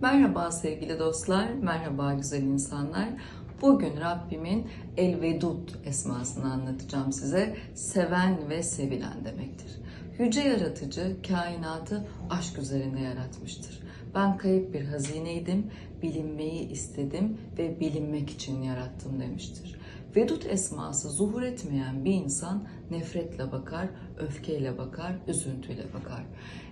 Merhaba sevgili dostlar, merhaba güzel insanlar. Bugün Rabbimin El Vedud esmasını anlatacağım size. Seven ve sevilen demektir. Yüce Yaratıcı kainatı aşk üzerine yaratmıştır. Ben kayıp bir hazineydim, bilinmeyi istedim ve bilinmek için yarattım demiştir. Vedud esması zuhur etmeyen bir insan nefretle bakar, öfkeyle bakar, üzüntüyle bakar.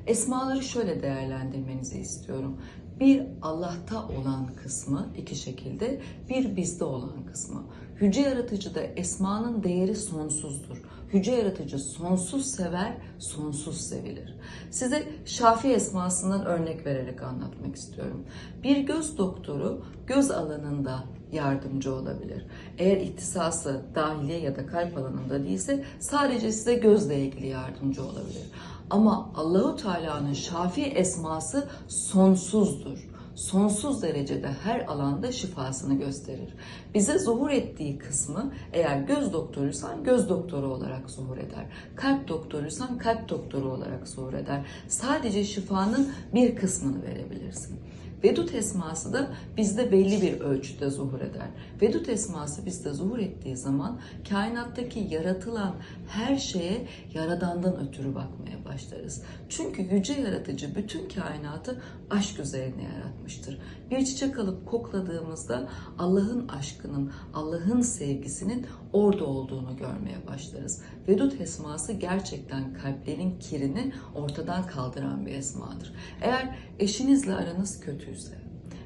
Esmaları şöyle değerlendirmenizi istiyorum. Bir Allah'ta olan kısmı iki şekilde, bir bizde olan kısmı. Yüce Yaratıcı'da esmanın değeri sonsuzdur. Yüce Yaratıcı sonsuz sever, sonsuz sevilir. Size Şafi esmasından örnek vererek anlatmak istiyorum. Bir göz doktoru göz alanında yardımcı olabilir. Eğer ihtisası dahiliye ya da kalp alanında değilse sadece size gözle ilgili yardımcı olabilir. Ama Allahu Teala'nın Şafi esması sonsuzdur. Sonsuz derecede her alanda şifasını gösterir. Bize zuhur ettiği kısmı eğer göz doktoruysan göz doktoru olarak zuhur eder. Kalp doktoruysan kalp doktoru olarak zuhur eder. Sadece şifanın bir kısmını verebilirsin. Vedut esması da bizde belli bir ölçüde zuhur eder. Vedut esması bizde zuhur ettiği zaman kainattaki yaratılan her şeye yaradandan ötürü bakmaya başlarız. Çünkü yüce yaratıcı bütün kainatı aşk üzerine yaratmıştır. Bir çiçek alıp kokladığımızda Allah'ın aşkının, Allah'ın sevgisinin orada olduğunu görmeye başlarız. Vedut esması gerçekten kalplerin kirini ortadan kaldıran bir esmadır. Eğer eşinizle aranız kötüyse,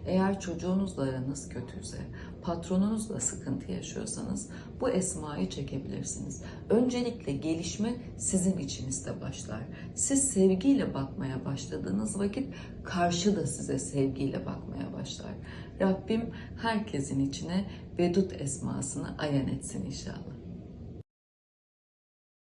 eğer çocuğunuzla aranız kötüyse, patronunuzla sıkıntı yaşıyorsanız bu esmayı çekebilirsiniz. Öncelikle gelişme sizin içinizde başlar. Siz sevgiyle bakmaya başladığınız vakit karşı da size sevgiyle bakmaya başlar. Rabbim herkesin içine Vedut esmasını ayan etsin inşallah.